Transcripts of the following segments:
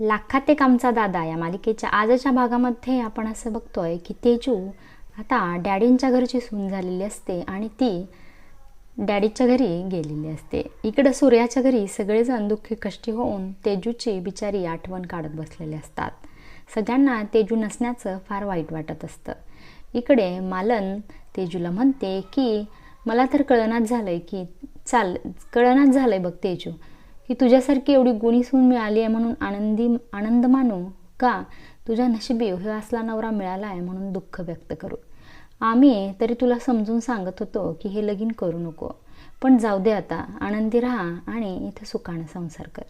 लाखात एक आमचा दादा या मालिकेच्या आजच्या भागामध्ये आपण असं बघतोय की तेजू आता डॅडींच्या घरची सून झालेली असते आणि ती डॅडीच्या घरी गेलेली असते. इकडं सूर्याच्या घरी सगळेजण दुःखी कष्टी होऊन तेजूची बिचारी आठवण काढत बसलेले असतात. सगळ्यांना तेजू नसण्याचं फार वाईट वाटत असतं. इकडे मालन तेजूला म्हणते की मला तर कळनाच झालंय की चाल कळनाच झालंय बघ तेजू. की तुझ्यासारखी एवढी गुणी सून मिळाली आहे म्हणून आनंदी आनंद मानू का? तुझ्या नशिबी हे असला नवरा मिळाला आहे म्हणून दुःख व्यक्त करू. आम्ही तरी तुला समजून सांगत होतो की हे लगीन करू नको. पण जाऊ दे आता. आनंदी राहा आणि इथं सुखानं संसार कर.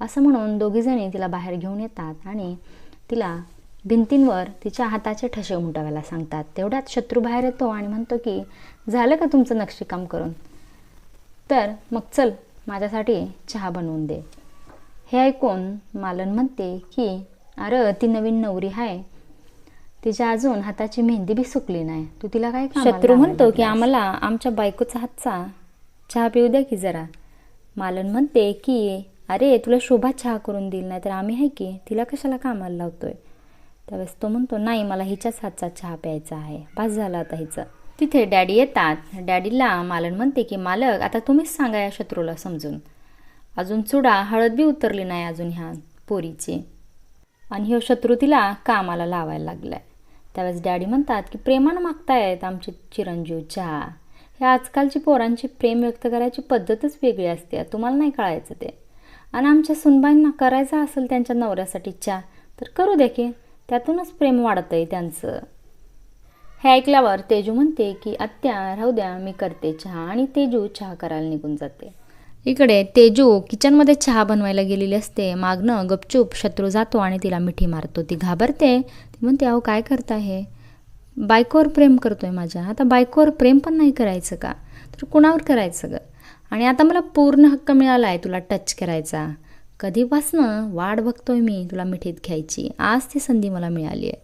असं म्हणून दोघीजणी तिला बाहेर घेऊन येतात आणि तिला भिंतींवर तिच्या हाताचे ठसे उमटवायला सांगतात. तेवढ्यात शत्रू बाहेर येतो आणि म्हणतो की झालं का तुमचं नक्षीकाम करून? तर मग चल माझ्यासाठी चहा बनवून दे. हे ऐकून मालन म्हणते की अरे ती नवीन नवरी आहे तिच्या अजून हाताची मेहंदी बी सुकली नाही. तू तिला काय शत्रू म्हणतो की? आम्हाला आमच्या बायकोचा हातचा चहा पिऊ द्या की जरा. मालन म्हणते की अरे तुला शोभा चहा करून देईल नाही तर आम्ही आहे की? तिला कशाला कामाला लावतोय? त्यावेळेस तो म्हणतो नाही मला हिच्याच हातचा चहा प्यायचा आहे. पास झाला आता हिचं. तिथे डॅडी येतात. डॅडीला मालन म्हणते की मालक आता तुम्हीच सांगा या शत्रूला समजून. अजून चुडा हळद बी उतरली नाही अजून ह्या पोरीची. आणि ह्यो शत्रू तिला कामाला लावायला लागलाय. त्यावेळेस डॅडी म्हणतात की प्रेमानं मागतायत आमचे चिरंजीव चहा. ह्या आजकालची पोरांची प्रेम व्यक्त करायची पद्धतच वेगळी असते. तुम्हाला नाही कळायचं ते. आणि आमच्या सुनबाईंना करायचा असेल त्यांच्या नवऱ्यासाठी चहा तर करू दे की. त्यातूनच प्रेम वाढतंय त्यांचं. हे ऐकल्यावर तेजू म्हणते की आत्या राहू द्या मी करते चहा. आणि तेजू चहा करायला निघून जाते. इकडे तेजू किचनमध्ये चहा बनवायला गेलेली असते. मागणं गपचूप शत्रू जातो आणि तिला मिठी मारतो. ती घाबरते. ती म्हणते अहो काय करता हे? बायकोवर प्रेम करतोय माझ्या. आता बायकोवर प्रेम पण नाही करायचं का? तर कुणावर करायचं ग? आणि आता मला पूर्ण हक्क मिळाला आहे तुला टच करायचा. कधीपासनं वाट बघतोय मी तुला मिठीत घ्यायची. आज ती संधी मला मिळाली आहे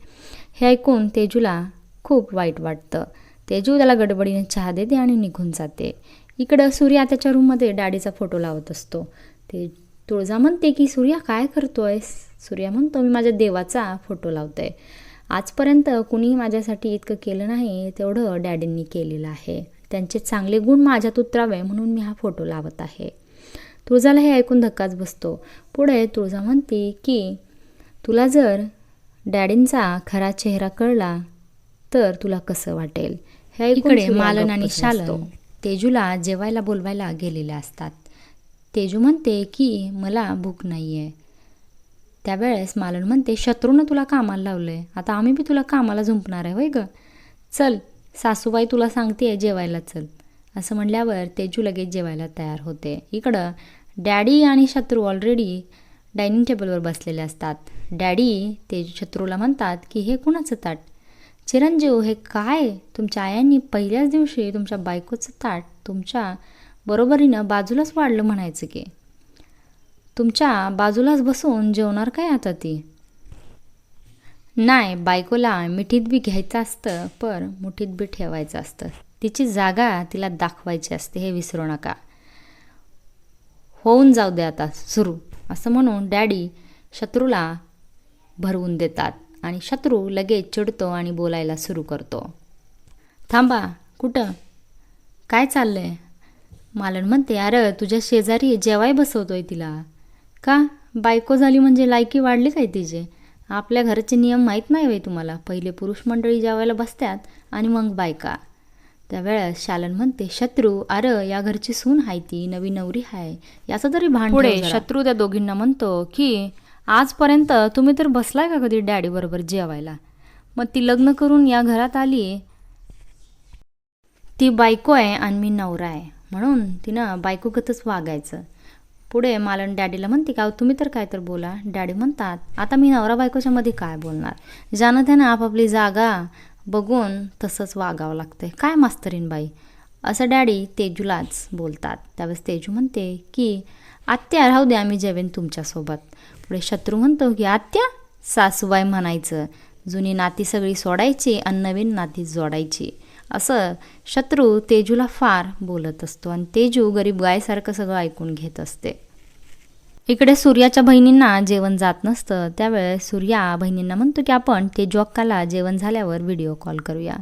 हे ऐकून तेजूला खूप वाईट वाटतं. तेजू त्याला गडबडीने चहा देते आणि निघून जाते. इकडं सूर्या त्याच्या रूममध्ये डॅडीचा फोटो लावत असतो. ते तुळजा म्हणते की सूर्या काय करतो आहेस सूर्या म्हणतो मी माझ्या देवाचा फोटो लावतो आहे आजपर्यंत कुणी माझ्यासाठी इतकं केलं नाही तेवढं डॅडींनी केलेलं आहे. त्यांचे चांगले गुण माझ्यात उतरावे म्हणून मी हा फोटो लावत आहे. तुळजाला हे ऐकून धक्काच बसतो. पुढे तुळजा म्हणते की तुला जर डॅडींचा खरा चेहरा कळला तर तुला कसं वाटेल? हे इकडे मालन आणि. शालन तेजूला जेवायला बोलवायला गेलेले असतात. तेजू म्हणते की मला भूक नाही आहे त्यावेळेस मालन म्हणते शत्रूनं तुला कामाला लावलंय. आता आम्ही बी तुला कामाला झुंपणार आहे होय ग? चल सासूबाई तुला सांगते जेवायला चल. असं म्हणल्यावर तेजू लगेच जेवायला तयार होते. इकडं डॅडी आणि शत्रू ऑलरेडी डायनिंग टेबलवर बसलेले असतात. डॅडी तेजू शत्रूला म्हणतात की हे कुणाचं ताट? चिरंजीव हे काय? तुमच्या आयांनी पहिल्याच दिवशी तुमच्या बायकोचं ताट तुमच्या बरोबरीनं बाजूलाच वाढलं म्हणायचं की. तुमच्या बाजूलाच बसून जेवणार काय आता ती? नाही बायकोला मिठीत बी घ्यायचं असतं पर मुठीत बी ठेवायचं असतं. तिची जागा तिला दाखवायची असते हे विसरू नका. होऊन जाऊ दे आता सुरू. असं म्हणून डॅडी शत्रूला भरवून देतात. आणि शत्रू लगेच चिडतो आणि बोलायला सुरू करतो. थांबा कुठं? काय चाललंय? मालन म्हणते अरे तुझ्या शेजारी जेवाय बसवतोय तिला. का? बायको झाली म्हणजे लायकी वाढली काय तिचे? आपल्या घराचे नियम माहीत नाही वे तुम्हाला. पहिले पुरुष मंडळी जेवायला बसतात आणि मग बायका. त्यावेळेस शालन म्हणते शत्रू अरे या घरची सून आहे ती नवी नवरी आहे याचं तरी पुढे पुढे शत्रू त्या दोघींना म्हणतो की आजपर्यंत तुम्ही तर बसलाय का कधी डॅडीबरोबर जेवायला? मग ती लग्न करून या घरात आली ती बायको आहे आणि मी नवरा आहे. म्हणून तिनं बायकोगतच वागायचं. पुढे मालन डॅडीला म्हणते का तुम्ही तर काय तर बोला. डॅडी म्हणतात आता मी नवरा बायकोच्या मध्ये काय बोलणार? ज्यानं त्यानं आपापली जागा बघून तसंच वागावं लागतंय. काय मास्तरीन बाई? असं डॅडी तेजूलाच बोलतात. त्यावेळेस तेजू म्हणते की आत्या राहू द्या आम्ही जेवेन तुमच्यासोबत. पुढे शत्रू म्हणतो की आत्या सासूबाई म्हणायचं. जुनी नाती सगळी सोडायची आणि नवीन नाती जोडायची. असं शत्रू तेजूला फार बोलत असतो आणि तेजू गरीब गायसारखं सगळं ऐकून घेत असते. इकडे सूर्याच्या बहिणींना जेवण जात नसतं. त्यावेळेस सूर्या बहिणींना म्हणतो की आपण तेजू अक्काला जेवण झाल्यावर व्हिडिओ कॉल करूया.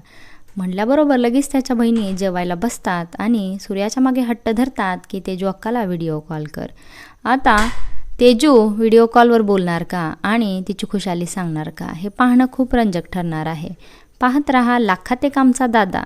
म्हटल्याबरोबर लगेच त्याच्या बहिणी जेवायला बसतात आणि सूर्याच्या मागे हट्ट धरतात की तेजू अक्काला व्हिडिओ कॉल कर. आता तेजू व्हिडिओ कॉलवर बोलणार का आणि तिची खुशाली सांगणार का हे पाहणं खूप रंजक ठरणार आहे. पाहत रहा लाखाते कामचा आमचा दादा.